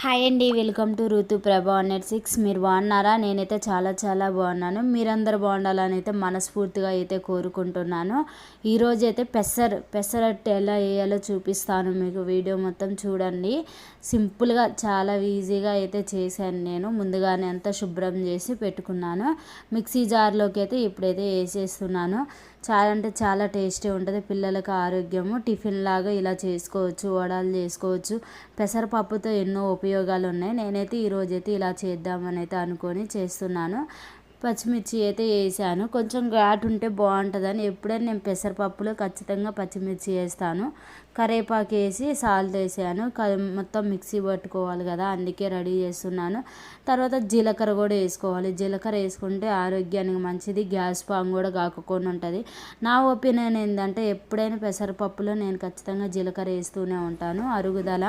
Hi అండి welcome to ఋతు ప్రభా నెట్ సిక్స్ మీరు బాగున్నారా? నేనైతే చాలా చాలా బాగున్నాను. మీరందరూ బాగుండాలని అయితే మనస్ఫూర్తిగా అయితే కోరుకుంటున్నాను. ఈరోజు అయితే పెసర్ పెసరట్టు ఎలా వేయాలో చూపిస్తాను మీకు. వీడియో మొత్తం చూడండి. సింపుల్గా చాలా ఈజీగా అయితే చేశాను నేను. ముందుగానే అంతా శుభ్రం చేసి పెట్టుకున్నాను. మిక్సీ జార్లోకి అయితే ఇప్పుడైతే వేసేస్తున్నాను. చాలా అంటే చాలా టేస్టీ ఉంటుంది. పిల్లలకు ఆరోగ్యము టిఫిన్ లాగా ఇలా చేసుకోవచ్చు వడలు చేసుకోవచ్చు. పెసరపప్పుతో ఎన్నో ఉపయోగాలు ఉన్నాయి నేనైతే ఈరోజైతే ఇలా చేద్దామని అయితే అనుకొని చేస్తున్నాను. పచ్చిమిర్చి అయితే వేసాను. కొంచెం ఘాటు ఉంటే బాగుంటుందని ఎప్పుడైనా నేను పెసరపప్పులో ఖచ్చితంగా పచ్చిమిర్చి వేస్తాను. కరేపాకు వేసి సాల్ట్ వేసాను. మొత్తం మిక్సీ పట్టుకోవాలి కదా అందుకే రెడీ చేస్తున్నాను. తర్వాత జీలకర్ర కూడా వేసుకోవాలి. జీలకర్ర వేసుకుంటే ఆరోగ్యానికి మంచిది గ్యాస్ పాము కూడా కాకుండా ఉంటుంది. నా ఒపీనియన్ ఏంటంటే ఎప్పుడైనా పెసరపప్పులో నేను ఖచ్చితంగా జీలకర్ర వేస్తూనే ఉంటాను. అరుగుదల.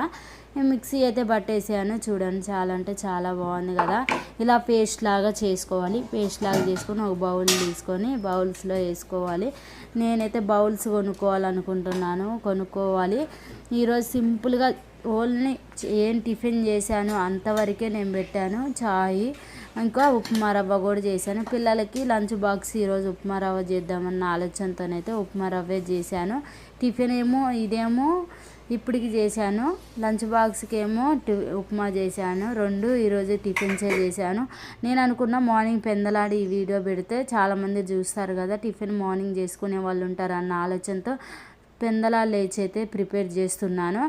మిక్సీ అయితే పట్టేసాను. చూడండి చాలా అంటే చాలా బాగుంది కదా. ఇలా పేస్ట్ లాగా చేసుకోవాలి. పేస్ట్ లాగా చేసుకొని ఒక బౌల్ తీసుకొని బౌల్స్లో వేసుకోవాలి. నేనైతే బౌల్స్ కొనుక్కోవాలనుకుంటున్నాను కొనుక్కోవాలి. ఈరోజు సింపుల్గా ఓన్లీ ఏం టిఫిన్ చేశాను అంతవరకే నేను పెట్టాను చాయ్ ఇంకా ఉప్మా రవ్వ కూడా చేశాను. పిల్లలకి లంచ్ బాక్స్ ఈరోజు ఉప్మా రవ్వ చేద్దామన్న ఆలోచనతోనైతే ఉప్మా రవ్వే చేశాను. టిఫిన్ ఏమో ఇదేమో ఇప్పటికి చేశాను. లంచ్ బాక్స్కి ఏమో ఉప్మా చేశాను. రెండు ఈరోజు టిఫిన్సే చేశాను. నేను అనుకున్న మార్నింగ్ పెందలాడి ఈ వీడియో పెడితే చాలామంది చూస్తారు కదా టిఫిన్ మార్నింగ్ చేసుకునే వాళ్ళు ఉంటారు అన్న ఆలోచనతో పెందలా లేచి అయితే ప్రిపేర్ చేస్తున్నాను.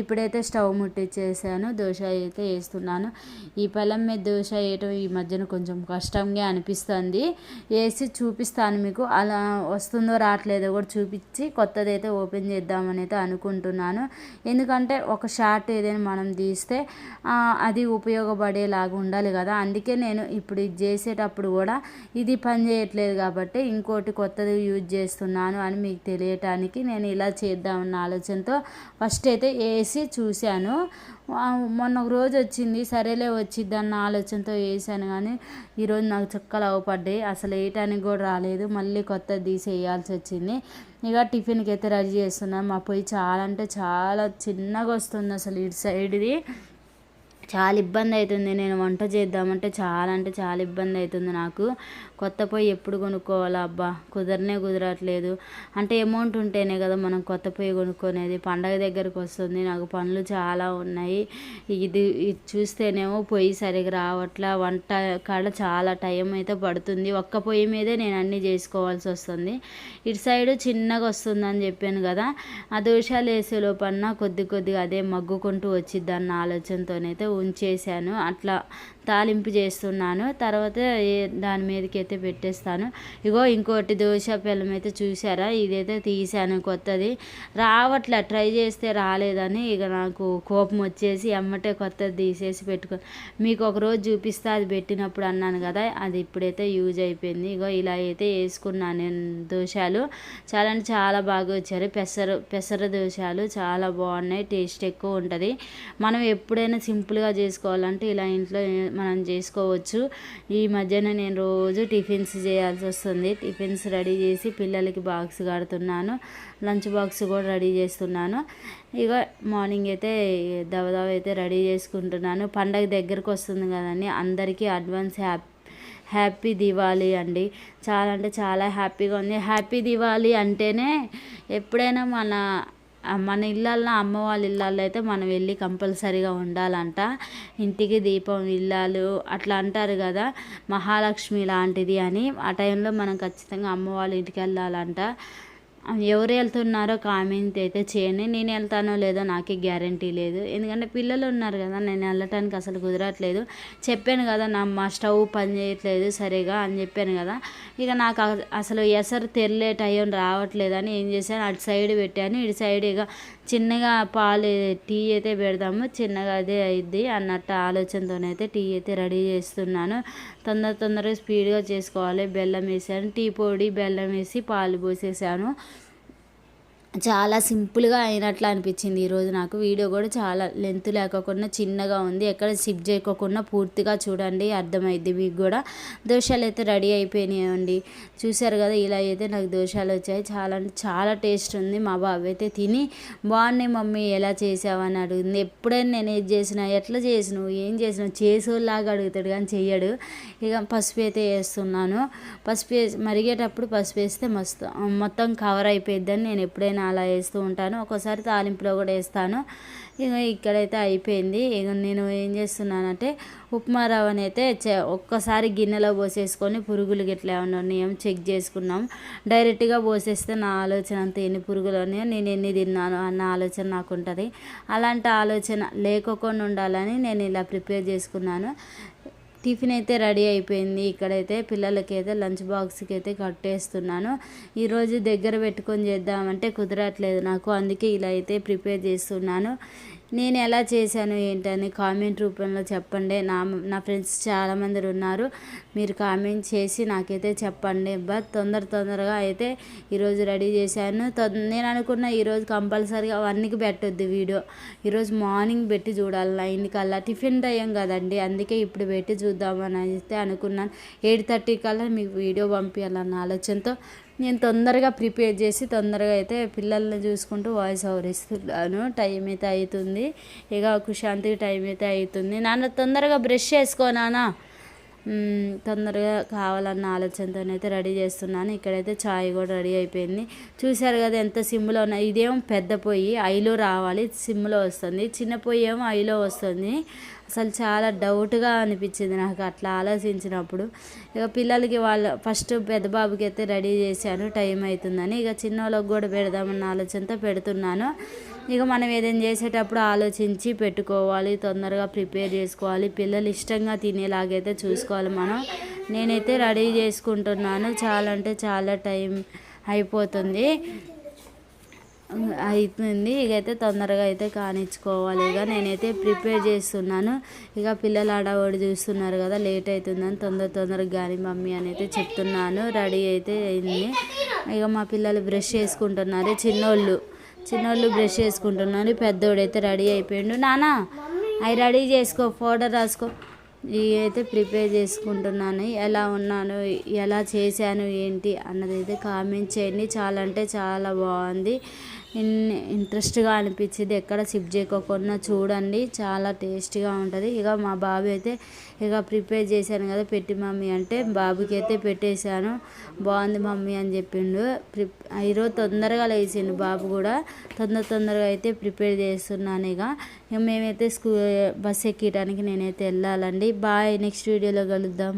ఇప్పుడైతే స్టవ్ ముట్టించేసాను దోశ అయితే వేస్తున్నాను. ఈ పళ్ళం మీద దోశ వేయటం ఈ మధ్యన కొంచెం కష్టంగా అనిపిస్తుంది. వేసి చూపిస్తాను మీకు. అలా వస్తుందో రావట్లేదో కూడా చూపించి కొత్తది అయితే ఓపెన్ చేద్దామని అయితే అనుకుంటున్నాను. ఎందుకంటే ఒక షార్ట్ ఏదైనా మనం తీస్తే అది ఉపయోగపడేలాగా ఉండాలి కదా. అందుకే నేను ఇప్పుడు ఇది చేసేటప్పుడు కూడా ఇది పని చేయట్లేదు కాబట్టి ఇంకోటి కొత్తది యూజ్ చేస్తున్నాను అని మీకు తెలియటానికి నేను ఇలా చేద్దామన్న ఆలోచనతో ఫస్ట్ అయితే వేసి చూశాను. మొన్న ఒక రోజు వచ్చింది సరేలే వచ్చిద్ది అన్న ఆలోచనతో వేసాను కానీ ఈరోజు నాకు చుక్కలు అవపడ్డాయి. అసలు వేయటానికి కూడా రాలేదు మళ్ళీ కొత్తది తీసి వేయాల్సి వచ్చింది. ఇక టిఫిన్కి అయితే రెడీ చేస్తున్నాను. మా పొయ్యి చాలా అంటే చాలా చిన్నగా వస్తుంది అసలు ఇటు సైడ్ది. చాలా ఇబ్బంది అవుతుంది నేను వంట చేద్దామంటే చాలా అంటే చాలా ఇబ్బంది అవుతుంది నాకు. కొత్త పొయ్యి ఎప్పుడు కొనుక్కోవాలా అబ్బా? కుదరనే కుదరట్లేదు. అంటే అమౌంట్ ఉంటేనే కదా మనం కొత్త పొయ్యి కొనుక్కునేది. పండగ దగ్గరకు వస్తుంది. నాకు పనులు చాలా ఉన్నాయి. ఇది ఇది చూస్తేనేమో పొయ్యి సరిగా రావట్లా. వంట కాడ చాలా టైం అయితే పడుతుంది. ఒక్క పొయ్యి మీదే నేను అన్నీ చేసుకోవాల్సి వస్తుంది. ఇటు సైడ్ చిన్నగా వస్తుందని చెప్పాను కదా. ఆ దోషాలు వేసే లోపల కొద్ది కొద్దిగా అదే మగ్గుకుంటూ వచ్చిద్ది అన్న ఆలోచనతోనైతే ఉంచేసాను అట్లా తాలింపు చేస్తున్నాను. తర్వాత దాని మీదకి అయితే పెట్టేస్తాను. ఇగో ఇంకోటి దోశ పిల్లం అయితే చూసారా ఇదైతే తీసాను కొత్తది. రావట్లే ట్రై చేస్తే రాలేదని ఇక నాకు కోపం వచ్చేసి ఎమ్మటే కొత్తది తీసేసి పెట్టుకో. మీకు ఒకరోజు చూపిస్తే అది పెట్టినప్పుడు అన్నాను కదా అది ఇప్పుడైతే యూజ్ అయిపోయింది. ఇగో ఇలా అయితే వేసుకున్నాను నేను దోశలు. చాలా అంటే చాలా బాగా వచ్చారు. పెసర పెసర దోశలు చాలా బాగున్నాయి టేస్ట్ ఎక్కువ ఉంటుంది. మనం ఎప్పుడైనా సింపుల్గా చేసుకోవాలంటే ఇలా ఇంట్లో మనం చేసుకోవచ్చు. ఈ మధ్యన నేను రోజు టిఫిన్స్ చేయాల్సి వస్తుంది. టిఫిన్స్ రెడీ చేసి పిల్లలకి బాక్స్ కడుతున్నాను. లంచ్ బాక్స్ కూడా రెడీ చేస్తున్నాను. ఇక మార్నింగ్ అయితే దవదవ అయితే రెడీ చేసుకుంటున్నాను. పండగ దగ్గరకు వస్తుంది కదండి. అందరికీ అడ్వాన్స్ హ్యాపీ హ్యాపీ దివాళీ అండి. చాలా అంటే చాలా హ్యాపీగా ఉంది. హ్యాపీ దివాళీ అంటేనే ఎప్పుడైనా మన మన ఇళ్ళల్లో అమ్మ వాళ్ళ ఇళ్ళల్లో అయితే మనం వెళ్ళి కంపల్సరీగా ఉండాలంట. ఇంటికి దీపం ఇల్లాలు అట్లా అంటారు కదా మహాలక్ష్మి లాంటిది అని. ఆ టైంలో మనం ఖచ్చితంగా అమ్మ వాళ్ళ ఇంటికి వెళ్ళాలంట. ఎవరు వెళ్తున్నారో కామెంట్ అయితే చేయండి. నేను వెళ్తానో లేదో నాకే గ్యారంటీ లేదు. ఎందుకంటే పిల్లలు ఉన్నారు కదా నేను వెళ్ళటానికి అసలు కుదరట్లేదు. చెప్పాను కదా నా మా స్టవ్ పని చేయట్లేదు సరిగా అని చెప్పాను కదా. ఇక నాకు అసలు ఎసరు తెరలే టైం రావట్లేదని ఏం చేశాను? అటు సైడ్ పెట్టాను ఇటు సైడ్ ఇక చిన్నగా పాలు టీ అయితే పెడదాము చిన్నగా అదే అయింది అన్నట్టు ఆలోచనతోనైతే టీ అయితే రెడీ చేస్తున్నాను. తొందర తొందరగా స్పీడ్గా చేసుకోవాలి. బెల్లం వేసాను. టీ పొడి బెల్లం వేసి పాలు పోసేసాను. చాలా సింపుల్గా అయినట్లు అనిపించింది ఈరోజు నాకు. వీడియో కూడా చాలా లెంత్ లేకుండా చిన్నగా ఉంది. ఎక్కడ సిప్ చేయకోకుండా పూర్తిగా చూడండి. అర్థమైద్ది మీకు కూడా. దోశలు అయితే రెడీ అయిపోయినాయండి. చూశారు కదా ఇలా అయితే నాకు దోశలు వచ్చాయి. చాలా అంటే చాలా టేస్ట్ ఉంది. మా బాబు అయితే తిని బాగున్నాయి మమ్మీ ఎలా చేసావని అడుగుతుంది ఎప్పుడైనా నేను ఏది చేసినా ఎట్లా చేసినావు ఏం చేసినావు చేసేలాగా అడుగుతాడు కానీ చెయ్యడు. ఇక పసుపు అయితే వేస్తున్నాను. పసుపు వేసి మరిగేటప్పుడు పసుపు వేస్తే మస్తు మొత్తం కవర్ అయిపోయిద్దని నేను ఎప్పుడైనా అలా వేస్తూ ఉంటాను. ఒక్కోసారి తాలింపులో కూడా వేస్తాను. ఇక ఇక్కడైతే అయిపోయింది. ఇక నేను ఏం చేస్తున్నానంటే ఉప్మా రవ్వని అయితే ఒక్కసారి గిన్నెలో పోసేసుకొని పురుగులు గిట్లా ఏమన్నా ఉన్నాయో చెక్ చేసుకున్నాం. డైరెక్ట్గా పోసేస్తే నా ఆలోచన అంత. ఎన్ని పురుగులు ఉన్నాయో నేను ఎన్ని తిన్నాను అన్న ఆలోచన నాకు ఉంటుంది అలాంటి ఆలోచన లేకోకుండా ఉండాలని నేను ఇలా ప్రిపేర్ చేసుకున్నాను. టిఫిన్ అయితే రెడీ అయిపోయింది. ఇక్కడైతే పిల్లలకి అయితే లంచ్ బాక్స్కి అయితే కట్టేస్తున్నాను ఈరోజు దగ్గర పెట్టుకొని చేద్దామంటే కుదరట్లేదు నాకు. అందుకే ఇలా అయితే ప్రిపేర్ చేస్తున్నాను. నేను ఎలా చేశాను ఏంటని కామెంట్ రూపంలో చెప్పండి. నా నా ఫ్రెండ్స్ చాలామంది ఉన్నారు. మీరు కామెంట్ చేసి నాకైతే చెప్పండి. బట్ తొందర తొందరగా అయితే ఈరోజు రెడీ చేశాను. నేను అనుకున్న ఈరోజు కంపల్సరీగా వన్కి పెట్టొద్దు వీడియో. ఈరోజు మార్నింగ్ పెట్టి చూడాలి. నైన్ కల్లా టిఫిన్ టైం కదండి. అందుకే ఇప్పుడు పెట్టి చూద్దామని అయితే అనుకున్నాను. ఎయిట్ థర్టీ కల్లా మీకు వీడియో పంపించాలన్న ఆలోచనతో నేను తొందరగా ప్రిపేర్ చేసి తొందరగా అయితే పిల్లల్ని చూసుకుంటూ వాయిస్ ఓవర్ ఇస్తున్నాను. టైం అయితే అవుతుంది ఇక కుశాంతికి టైం అయితే అవుతుంది నాన్న తొందరగా బ్రష్ చేసుకోనానా తొందరగా కావాలన్న ఆలోచనతోనైతే రెడీ చేస్తున్నాను. ఇక్కడైతే చాయ్ కూడా రెడీ అయిపోయింది. చూశారు కదా ఎంత సిమ్లో ఉన్నాయి ఇదేమో పెద్ద పొయ్యి ఐలో రావాలి. సిమ్లో వస్తుంది. చిన్న పొయ్యి ఏమో ఐలో వస్తుంది. అసలు చాలా డౌట్గా అనిపించింది నాకు అట్లా ఆలోచించినప్పుడు. ఇక పిల్లలకి వాళ్ళ ఫస్ట్ పెద్ద బాబుకి అయితే రెడీ చేశాను టైం అవుతుందని ఇక చిన్న వాళ్ళకి కూడా పెడదామన్న ఆలోచనతో పెడుతున్నాను. ఇక మనం ఏదైనా చేసేటప్పుడు ఆలోచించి పెట్టుకోవాలి తొందరగా ప్రిపేర్ చేసుకోవాలి. పిల్లలు ఇష్టంగా తినేలాగైతే చూసుకోవాలి మనం. నేనైతే రెడీ చేసుకుంటున్నాను. చాలా అంటే చాలా టైం అయిపోతుంది. అవుతుంది. అయితే తొందరగా అయితే కానిచ్చుకోవాలి ఇక. నేనైతే ప్రిపేర్ చేస్తున్నాను. ఇక పిల్లలు ఆడవాడు చూస్తున్నారు కదా లేట్ అవుతుందని తొందర తొందరగా కానీ మమ్మీ అని అయితే చెప్తున్నాను. రెడీ అయితే అయింది. ఇక మా పిల్లలు బ్రష్ చేసుకుంటున్నారు. చిన్నోళ్ళు చిన్నోళ్ళు బ్రష్ చేసుకుంటున్నారు. పెద్దోడైతే రెడీ అయిపోయిండు. నానా అవి రెడీ చేసుకో పౌడర్ రాసుకో. అయితే ప్రిపేర్ చేసుకుంటున్నాను. ఎలా ఉన్నాను ఎలా చేశాను ఏంటి అన్నది అయితే కామెంట్ చేయండి. చాలా అంటే చాలా బాగుంది. ఇంట్రెస్ట్గా అనిపించింది ఎక్కడ సిప్ చేయకోకుండా చూడండి. చాలా టేస్టీగా ఉంటుంది. ఇక మా బాబు అయితే ఇక ప్రిపేర్ చేశాను కదా పెట్టి మమ్మీ అంటే బాబుకి అయితే పెట్టేశాను. బాగుంది మమ్మీ అని చెప్పిండు. ప్రి ఈరోజు తొందరగా లేచిండు బాబు కూడా. తొందర తొందరగా అయితే ప్రిపేర్ చేస్తున్నాను ఇక. మేమైతే స్కూ బస్ ఎక్కడానికి నేనైతే వెళ్ళాలండి. బాయ్ నెక్స్ట్ వీడియోలో కలుద్దాం.